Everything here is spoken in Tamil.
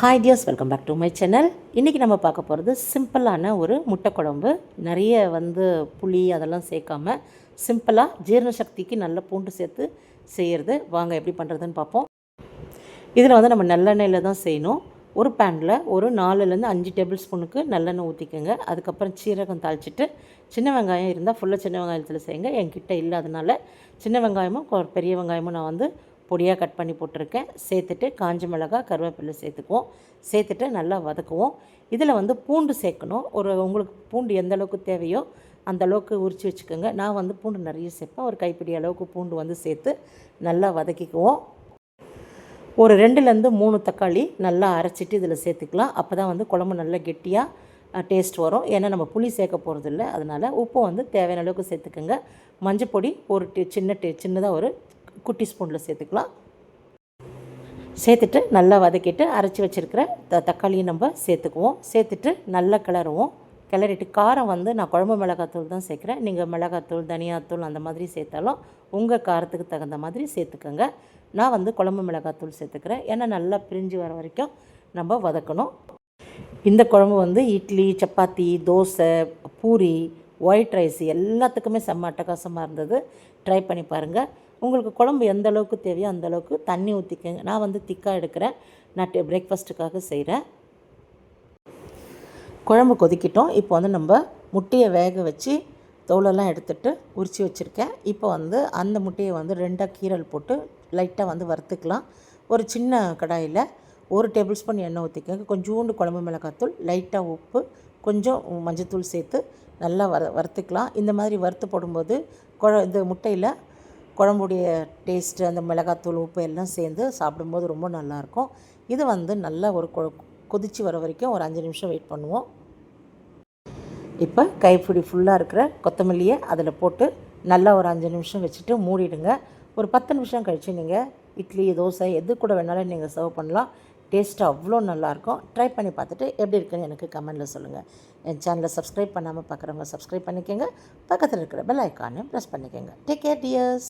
Hi dears welcome back to my channel இன்றைக்கி நம்ம பார்க்க போகிறது சிம்பிளான ஒரு முட்டை குழம்பு. நிறைய வந்து புளி அதெல்லாம் சேர்க்காம சிம்பிளாக ஜீரண சக்திக்கு நல்ல பூண்டு சேர்த்து செய்கிறது வாங்க எப்படி பண்ணுறதுன்னு பார்ப்போம். இதில் வந்து நம்ம நல்லெண்ணெயில் தான் செய்யணும். ஒரு பேனில் ஒரு நாலுலேருந்து அஞ்சு டேபிள் ஸ்பூனுக்கு நல்லெண்ணெய் ஊற்றிக்கோங்க அதுக்கப்புறம் சீரகம் தாளிச்சிட்டு சின்ன வெங்காயம் இருந்தால் ஃபுல்லாக சின்ன வெங்காயத்தில் செய்யுங்க. என்கிட்ட இல்லாதனால சின்ன வெங்காயமும் கொ- பெரிய வெங்காயமும் நான் வந்து பொடியாக கட் பண்ணி போட்டிருக்கேன். சேர்த்துட்டு காஞ்ச மிளகாய் கருவேப்பிலை சேர்த்துக்குவோம். சேர்த்துட்டு நல்லா வதக்குவோம். இதில் வந்து பூண்டு சேர்க்கணும். ஒரு உங்களுக்கு பூண்டு எந்த அளவுக்கு தேவையோ அந்த அளவுக்கு உரித்து வச்சுக்கோங்க. நான் வந்து பூண்டு நிறைய சேர்ப்பேன். ஒரு கைப்பிடி அளவுக்கு பூண்டு வந்து சேர்த்து நல்லா வதக்கிக்குவோம். ஒரு ரெண்டுலேருந்து மூணு தக்காளி நல்லா அரைச்சிட்டு இதில் சேர்த்துக்கலாம். அப்போ தான் வந்து குழம்பு நல்லா கெட்டியாக டேஸ்ட் வரும். ஏன்னா நம்ம புளி சேர்க்க போகிறதில்ல. அதனால் உப்பு வந்து தேவையான அளவுக்கு சேர்த்துக்கோங்க. மஞ்சள் பொடி ஒரு டி சின்ன டே சின்னதாக ஒரு குட்டி ஸ்பூனில் சேர்த்துக்கலாம். சேர்த்துட்டு நல்லா வதக்கிட்டு அரைச்சி வச்சுருக்கிற த தக்காளியை நம்ம சேர்த்துக்குவோம். சேர்த்துட்டு நல்லா கிளறுவோம். கிளறிட்டு காரம் வந்து நான் குழம்பு மிளகாத்தூள் தான் சேர்க்குறேன். நீங்கள் மிளகாத்தூள் தனியாத்தூள் அந்த மாதிரி சேர்த்தாலும் உங்கள் காரத்துக்கு தகுந்த மாதிரி சேர்த்துக்கோங்க. நான் வந்து குழம்பு மிளகாத்தூள் சேர்த்துக்கிறேன். ஏன்னா நல்லா பிரிஞ்சு வர வரைக்கும் நம்ம வதக்கணும். இந்த குழம்பு வந்து இட்லி சப்பாத்தி தோசை பூரி ஒயிட் ரைஸ் எல்லாத்துக்குமே செம்ம அட்டகாசமாக இருந்தது. ட்ரை பண்ணி பாருங்கள் உங்களுக்கு குழம்பு எந்த அளவுக்கு தேவையோ அந்த அளவுக்கு தண்ணி ஊற்றிக்கங்க நான் வந்து திக்காக எடுக்கிறேன் நான் பிரேக்ஃபாஸ்ட்டுக்காக செய்கிறேன் குழம்பு கொதிக்கிட்டோம். இப்போ வந்து நம்ம முட்டையை வேக வச்சு தோலெல்லாம் எடுத்துட்டு உரித்து வச்சுருக்கேன். இப்போ வந்து அந்த முட்டையை வந்து ரெண்டாக கீரல் போட்டு லைட்டாக வந்து வறுத்துக்கலாம். ஒரு சின்ன கடாயில் ஒரு டேபிள் ஸ்பூன் எண்ணெய் ஊற்றிக்கங்க கொஞ்சோண்டு குழம்பு மிளகாத்தூள் லைட்டாக உப்பு கொஞ்சம் மஞ்சத்தூள் சேர்த்து நல்லா வ வறுத்துக்கலாம். இந்த மாதிரி வறுத்து போடும்போது குழ இந்த முட்டையில் குழம்புடைய டேஸ்ட்டு அந்த மிளகாத்தூள் உப்பு எல்லாம் சேர்ந்து சாப்பிடும்போது ரொம்ப நல்லாயிருக்கும். இது வந்து நல்லா ஒரு கொ கொதிச்சு வர வரைக்கும் ஒரு அஞ்சு நிமிஷம் வெயிட் பண்ணுவோம். இப்போ கைப்பிடி ஃபுல்லாக இருக்கிற கொத்தமல்லியை அதில் போட்டு நல்லா ஒரு அஞ்சு நிமிஷம் வச்சுட்டு மூடிடுங்க. ஒரு பத்து நிமிஷம் கழித்து நீங்கள் இட்லி தோசை எது கூட வேணாலும் நீங்கள் சர்வ் பண்ணலாம். டேஸ்ட்டு அவ்வளோ நல்லாயிருக்கும். ட்ரை பண்ணி பார்த்துட்டு எப்படி இருக்குன்னு எனக்கு கமெண்டில் சொல்லுங்கள் என் சேனலை சப்ஸ்கிரைப் பண்ணாமல் பார்க்குறவங்க சப்ஸ்கிரைப் பண்ணிக்கோங்க. பக்கத்தில் இருக்கிற பெல் ஐக்கானையும் ப்ரெஸ் பண்ணிக்கோங்க. Take care tears